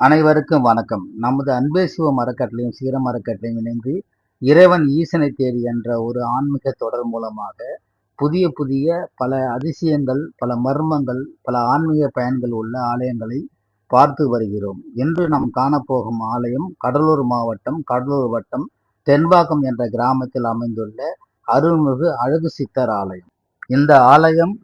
அனைவருக்கும் வணக்கம். நமது அன்பே சிவம் அறக்கட்டளையும் சீரம் அறக்கட்டளையும் இணைந்து இறைவன் ஈசனை தேடி என்ற ஒரு ஆன்மீக தொடர் மூலமாக புதிய புதிய பல அதிசயங்கள் பல மர்மங்கள் பல ஆன்மீக பயன்கள் உள்ள ஆலயங்களை பார்த்து வருகிறோம். இன்று நாம் காணப்போகும் ஆலயம் கடலூர் மாவட்டம் கடலூர் வட்டம் தென்பாக்கம் என்ற கிராமத்தில் அமைந்துள்ள அருள்மிகு அழகு சித்தர் ஆலயம். இந்த ஆலயம்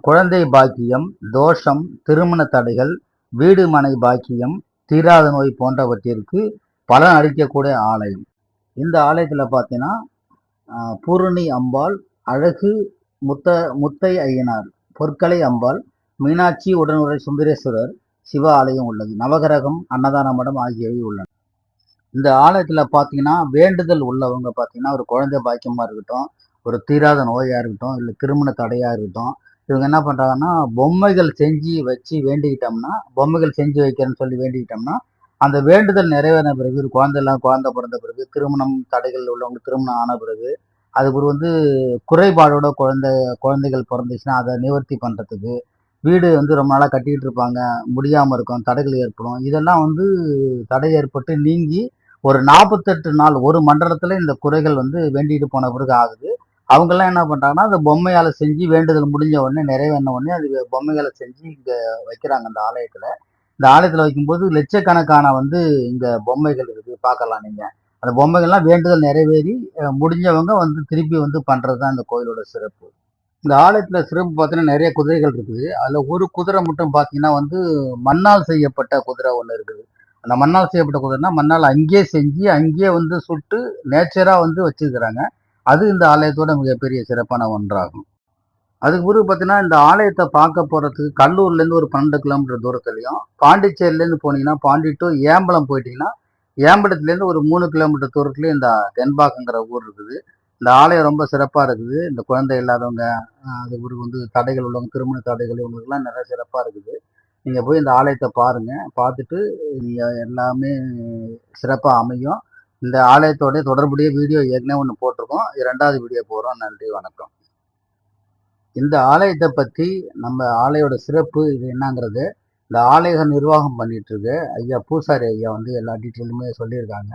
குழந்தை பாக்கியம் தோஷம் திருமண தடைகள் வீடு மனை பாக்கியம் தீராத நோய் போன்றவற்றிற்கு பலன் அளிக்கக்கூடிய ஆலயம். இந்த ஆலயத்தில் பார்த்தீங்கன்னா பூரணி அம்பாள் அழகு முத்த முத்தை ஐயனார் பொற்கலை அம்பாள் மீனாட்சி உடனுரை சுந்தரேஸ்வரர் சிவ ஆலயம் உள்ளது. நவகிரகம் அன்னதான மடம் ஆகியவை உள்ளன. இந்த ஆலயத்தில் பார்த்தீங்கன்னா வேண்டுதல் உள்ளவங்க பார்த்தீங்கன்னா ஒரு குழந்தை பாக்கியமாக இருக்கட்டும் ஒரு தீராத நோயாக இருக்கட்டும் இல்லை திருமண தடையாக இருக்கட்டும் இவங்க என்ன பண்ணுறாங்கன்னா பொம்மைகள் செஞ்சு வச்சு வேண்டிக்கிட்டோம்னா பொம்மைகள் செஞ்சு வைக்கிறேன்னு சொல்லி வேண்டிக்கிட்டோம்னா அந்த வேண்டுதல் நிறைவேறின பிறகு ஒரு குழந்தை குழந்தை பிறந்த பிறகு திருமணம் தடைகள் உள்ளவங்க திருமணம் ஆன பிறகு அதுக்கு ஒரு வந்து குறைபாடோட குழந்தை குழந்தைகள் பிறந்துச்சுன்னா அதை நிவர்த்தி பண்ணுறதுக்கு வீடு வந்து ரொம்ப நாளாக கட்டிக்கிட்டு இருப்பாங்க முடியாமல் இருக்கும் தடைகள் ஏற்படும். இதெல்லாம் வந்து தடை ஏற்பட்டு நீங்கி ஒரு நாற்பத்தெட்டு நாள் ஒரு மண்டலத்தில் இந்த குறைகள் வந்து வேண்டிட்டு போன பிறகு ஆகுது. அவங்கெல்லாம் என்ன பண்ணுறாங்கன்னா அந்த பொம்மையால் செஞ்சு வேண்டுதல் முடிஞ்ச உடனே நிறைவேறின உடனே அது பொம்மைகளை செஞ்சு இங்கே வைக்கிறாங்க அந்த ஆலயத்தில். இந்த ஆலயத்தில் வைக்கும்போது லட்சக்கணக்கான வந்து இங்கே பொம்மைகள் இருக்குது பார்க்கலாம் நீங்கள் அந்த பொம்மைகள்லாம் வேண்டுதல் நிறைவேறி முடிஞ்சவங்க வந்து திருப்பி வந்து பண்ணுறது தான் இந்த கோயிலோட சிறப்பு. இந்த ஆலயத்தில் சிறப்பு பார்த்தீங்கன்னா நிறைய குதிரைகள் இருக்குது. அதில் ஒரு குதிரை மட்டும் பார்த்தீங்கன்னா வந்து மண்ணால் செய்யப்பட்ட குதிரை ஒன்று இருக்குது. அந்த மண்ணால் செய்யப்பட்ட குதிரைனா மண்ணால் அங்கேயே செஞ்சு அங்கேயே வந்து சுட்டு நேச்சராக வந்து வச்சுருக்கிறாங்க. அது இந்த ஆலயத்தோட மிகப்பெரிய சிறப்பான ஒன்றாகும். அதுக்கு பிறகு பார்த்தீங்கன்னா இந்த ஆலயத்தை பார்க்க போகிறதுக்கு கல்லூர்லேருந்து ஒரு பன்னெண்டு கிலோமீட்டர் தூரத்துலையும் பாண்டிச்சேரியிலேருந்து போனீங்கன்னா பாண்டி டு ஏம்பலம் போயிட்டீங்கன்னா ஏம்பலத்துலேருந்து ஒரு மூணு கிலோமீட்டர் தூரத்துலேயும் இந்த தென்பாக்கங்கிற ஊர் இருக்குது. இந்த ஆலயம் ரொம்ப சிறப்பாக இருக்குது. இந்த குழந்தை இல்லாதவங்க அது பிறகு வந்து தடைகள் உள்ளவங்க திருமண தடைகள் இவங்களுக்குலாம் நிறைய சிறப்பாக இருக்குது. நீங்கள் போய் இந்த ஆலயத்தை பாருங்கள் பார்த்துட்டு நீங்கள் எல்லாமே சிறப்பாக அமையும். இந்த ஆலயத்தோடைய தொடர்புடைய வீடியோ ஏற்கனவே ஒன்று போட்டிருக்கோம். ரெண்டாவது வீடியோ போகிறோம் நன்றி வணக்கம். இந்த ஆலயத்தை பற்றி நம்ம ஆலயோட சிறப்பு இது என்னங்கிறது இந்த ஆலய நிர்வாகம் பண்ணிகிட்ருக்கு ஐயா பூசாரி ஐயா வந்து எல்லா டீட்டெயிலுமே சொல்லியிருக்காங்க.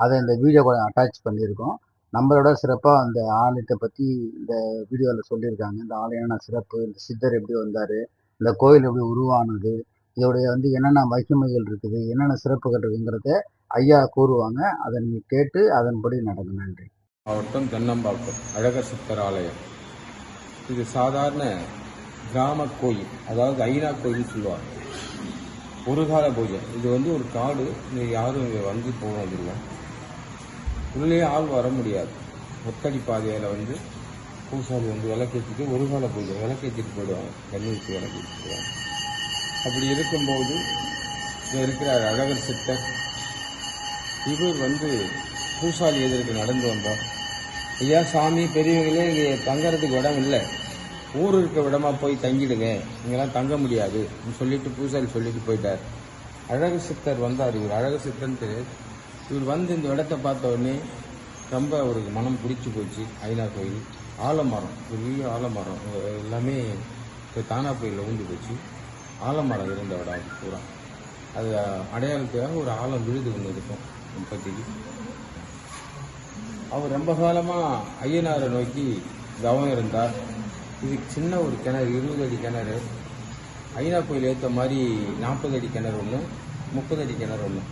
அதை இந்த வீடியோ கூட அட்டாச் பண்ணியிருக்கோம். நம்மளோட சிறப்பாக அந்த ஆலயத்தை பற்றி இந்த வீடியோவில் சொல்லியிருக்காங்க. இந்த ஆலயான சிறப்பு இந்த சித்தர் எப்படி வந்தார் இந்த கோயில் எப்படி உருவானது இதோடைய வந்து என்னென்ன மகிமைகள் இருக்குது என்னென்ன சிறப்புகள் இருக்குங்கிறத ஐயா கூறுவாங்க அதை நீங்கள் கேட்டு அதன்படி நடக்கும். நன்றி. மாவட்டம் தென்னம்பாக்கம் அழகர் சித்தர் ஆலயம் இது சாதாரண கிராம கோயில் அதாவது ஐநா கோயில் சொல்லுவாங்க. ஒரு கால பூஜை. இது வந்து ஒரு காடு இங்கே யாரும் இங்கே வந்து போனதில்லை உள்ளே ஆள் வர முடியாது. ஒத்தடி பாதையில் வந்து பூசாரி வந்து விளக்கேற்றிட்டு ஒரு கால பூஜை விளக்கேற்றிட்டு போயிடுவாங்க. தண்ணி ஊற்றி விளக்கேற்றிட்டு போயிடுவாங்க. அப்படி இருக்கும்போது இங்கே இருக்கிற அழகர் சித்தர் இவர் வந்து பூசாலி எதிர்க்கு நடந்து வந்தார் ஐயா சாமி பெரியவங்களே இங்கே தங்கறதுக்கு இடம் இல்லை. ஊர் இருக்க விடமா போய் தங்கிடுங்க. இங்கெல்லாம் தங்க முடியாது சொல்லிட்டு பூசாரி சொல்லிட்டு போயிட்டார். அழகு சித்தர் வந்தார் இவர். அழகு சித்தன்ட்டு இவர் வந்து இந்த இடத்த பார்த்த உடனே ரொம்ப அவருக்கு மனம் பிடிச்சி போச்சு. ஐநா கோயில் ஆலமரம் பெரிய ஆலமரம். எல்லாமே இப்போ தானா கோயிலில் ஊந்து போச்சு. ஆலமரம் இருந்த இடம் அது பூரா. அது அடையாளத்துக்காக ஒரு ஆலம் விழுது ஒன்று இருக்கும். இப்போதைக்கு அவர் ரொம்ப காலமா ஐயனாரை நோக்கி தவம் இருந்தார். இது சின்ன ஒரு கிணறு இருபது அடி கிணறு. ஐநா கோயில் ஏற்ற மாதிரி நாற்பது அடி கிணறு ஒன்று முப்பது அடி கிணறு ஒன்று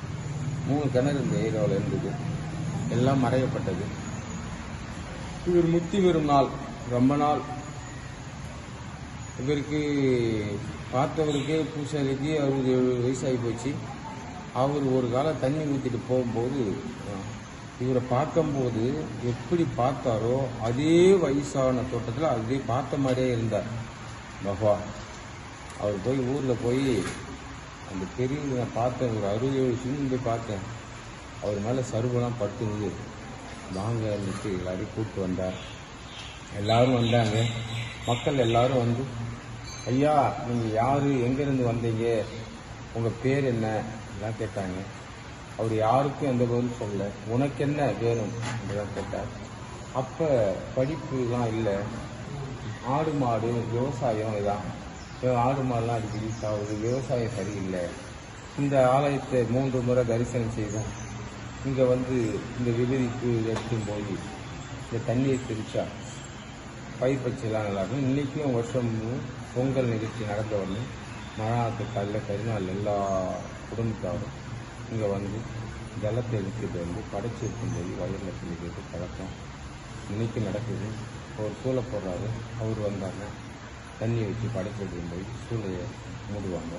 மூணு கிணறு இந்த ஏரியாவில் இருந்தது. எல்லாம் மறையப்பட்டது. இவர் முத்தி வரும் நாள் ரொம்ப நாள். இவருக்கு பார்த்தவருக்கே பூசாரிக்கு அறுபது எழுபது வயசாகி போச்சு. அவர் ஒரு காலம் தண்ணி ஊற்றிட்டு போகும்போது இவரை பார்க்கும்போது எப்படி பார்த்தாரோ அதே வயசான தோட்டத்தில் அதே பார்த்த மாதிரியே இருந்தார். பகவான் அவர் போய் ஊரில் போய் அந்த பெரியவங்க நான் பார்த்தேன் ஒரு அறுபது ஏழு சின்ன போய் பார்த்தேன். அவர் மேலே சருவெல்லாம் வாங்க இருந்துட்டு எல்லாரையும் கூப்பிட்டு வந்தார். எல்லாரும் வந்தாங்க. மக்கள் எல்லாரும் வந்து ஐயா நீங்கள் யார்? எங்கேருந்து வந்தீங்க? உங்கள் பேர் என்ன? எல்லாம் கேட்டாங்க. அவர் யாருக்கும் எந்த பதிலும் சொல்ல உனக்கு என்ன வேணும்? அப்படிதான் கேட்டார். அப்போ படிப்புலாம் இல்லை. ஆடு மாடு விவசாயம் இதான். ஆடு மாடுலாம் அடிக்கடி ஆகுது. விவசாயம் சரியில்லை. இந்த ஆலயத்தை மூன்று முறை தரிசனம் செய்தோம். இங்கே வந்து இந்த விபதிக்கு எடுத்து போய் இந்த தண்ணியை தெளிச்சா பயிர் பச்சைலாம் நல்லா இருக்கும் இன்றைக்கும் வருஷம் பொங்கல் நிகழ்ச்சி நடந்த உடனே மழாத்து காலையில் கரிநாள் எல்லா குடும்பத்தாரும் இங்கே வந்து ஜலத்தை எடுத்துகிட்டு வந்து படைச்சி இருக்கும்போது வயலில் சொல்லிக்கிறது பழக்கம். இன்னைக்கு நடக்குது. அவர் சூளை போடுறாரு. அவர் வந்தாங்க. தண்ணி வச்சு படைச்சிட்டு போய் சூளையை மூடுவாங்க.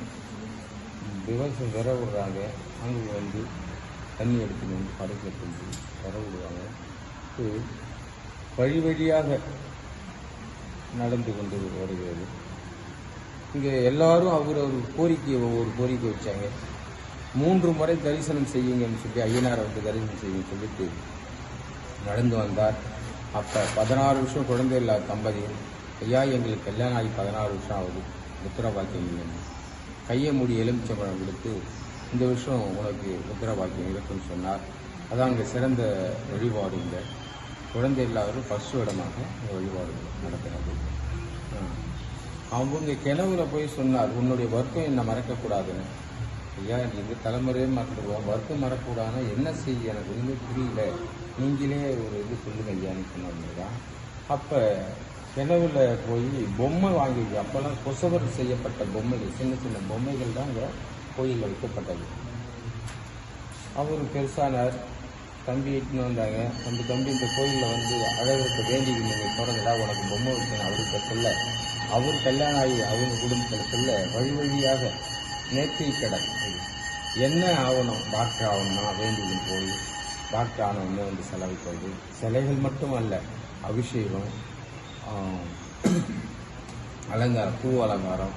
விவசாயம் விர விடுறாங்க. அங்கே வந்து தண்ணி எடுத்துகிட்டு வந்து படைக்கிறது போய் விர விடுவாங்க. வழி வழியாக நடந்து கொண்டு வருகிறது இங்கே எல்லாரும் அவர் ஒரு கோரிக்கையை ஒவ்வொரு கோரிக்கை வச்சாங்க. மூன்று முறை தரிசனம் செய்யுங்கன்னு சொல்லி ஐயனார் வந்து தரிசனம் செய்யுங்கன்னு சொல்லிட்டு நடந்து வந்தார். அப்போ பதினாறு வருஷம் குழந்தை இல்லாத தம்பதி. ஐயா எங்களுக்கு கல்யாணம் ஆகி பதினாறு வருஷம் ஆகுது. உத்தர பாக்கியம் இல்லைன்னு. கையை மூடி எலுமிச்சம்பழம் கொடுத்து இந்த வருஷம் உனக்கு உத்தர பாக்கியம் இருக்குன்னு சொன்னார். அதான் அங்கே சிறந்த வழிபாடு இங்கே. குழந்தை இல்லாதவரும் ஃபர்ஸ்ட் இடமாக இந்த வழிபாடு நடக்கிறது. அவங்க கிணவுல போய் சொன்னார் உன்னுடைய வர்க்கம் என்னை மறக்கக்கூடாதுன்னு. ஐயா இந்த தலைமுறையே மறந்துடுவோம். வர்க்கம் மறக்கக்கூடாதுன்னு என்ன செய்ய? எனக்கு ஒன்றுமே புரியல. நீங்களே ஒரு இது சொல்லுங்க ஐயான்னு சொன்னாங்க அப்போ கிணவுல போய் பொம்மை வாங்கி அப்போல்லாம் கொசவர் செய்யப்பட்ட பொம்மைகள் சின்ன சின்ன பொம்மைகள் தான் இங்கே கோயிலில் வைக்கப்பட்டது. அவர் பெருசானார். தம்பி இட்டுன்னு வந்தாங்க. அந்த தம்பி இந்த கோயிலில் வந்து அழகருக்கு வேண்டிக்கு நீங்கள் போகிறதா உனக்கு பொம்மை வைக்கணும். அவருக்கு சொல்ல அவர் கல்யாணம் ஆகி அவங்க குடும்பத்தில் சொல்ல வழி வழியாக நேர்த்தி கடை என்ன ஆகணும் டாக்டர் ஆகணும்னா வேண்டியும் போய். டாக்டர் ஆனவொடனே வந்து செலவிக்கிறது சிலைகள் மட்டும் அல்ல அபிஷேகம் அலங்காரம் பூ அலங்காரம்